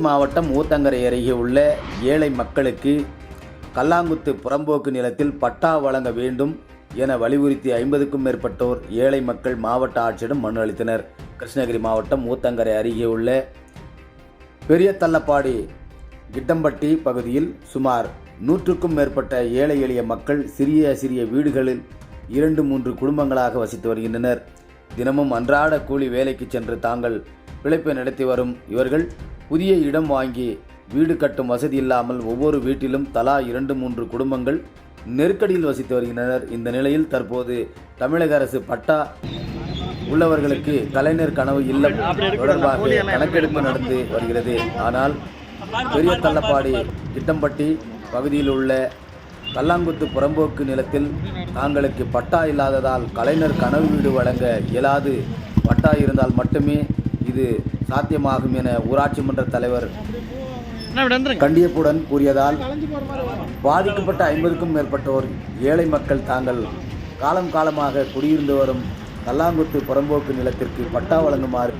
மாவட்டம் ஊத்தங்கரை அருகே உள்ள ஏழை மக்களுக்கு கல்லாங்குத்து புறம்போக்கு நிலத்தில் பட்டா வழங்க வேண்டும் என வலியுறுத்தி ஐம்பதுக்கும் மேற்பட்டோர் ஏழை மக்கள் மாவட்ட ஆட்சியிடம் மனு அளித்தனர். கிருஷ்ணகிரி மாவட்டம் ஊத்தங்கரை அருகே உள்ள பெரிய தள்ளப்பாடி கிட்டம்பட்டி பகுதியில் சுமார் நூற்றுக்கும் மேற்பட்ட ஏழை எளிய மக்கள் சிறிய சிறிய வீடுகளில் இரண்டு மூன்று குடும்பங்களாக வசித்து வருகின்றனர். தினமும் அன்றாட கூலி வேலைக்கு சென்று தாங்கள் பிழைப்பை நடத்தி வரும் இவர்கள் புதிய இடம் வாங்கி வீடு கட்டும் வசதி இல்லாமல் ஒவ்வொரு வீட்டிலும் தலா இரண்டு மூன்று குடும்பங்கள் நெருக்கடியில் வசித்து வருகின்றனர். இந்த நிலையில் தற்போது தமிழக அரசு பட்டா உள்ளவர்களுக்கு கலைஞர் கனவு இல்லம் தொடர்பாக கணக்கெடுப்பு நடந்து வருகிறது. ஆனால் பெரிய தள்ளப்பாடி கிட்டம்பட்டி பகுதியில் உள்ள கல்லாங்குத்து புறம்போக்கு நிலத்தில் தாங்களுக்கு பட்டா இல்லாததால் கலைஞர் கனவு வீடு வழங்க இயலாது. பட்டா இருந்தால் மட்டுமே இது சாத்தியமாகும் என ஊராட்சி மன்ற தலைவர் கண்டியப்புடன் கூறியதால் பாதிக்கப்பட்ட ஐம்பதுக்கும் மேற்பட்டோர் ஏழை மக்கள் தாங்கள் காலம் காலமாக குடியிருந்து வரும் கல்லாங்குத்து புறம்போக்கு நிலத்திற்கு பட்டா வழங்குமாறு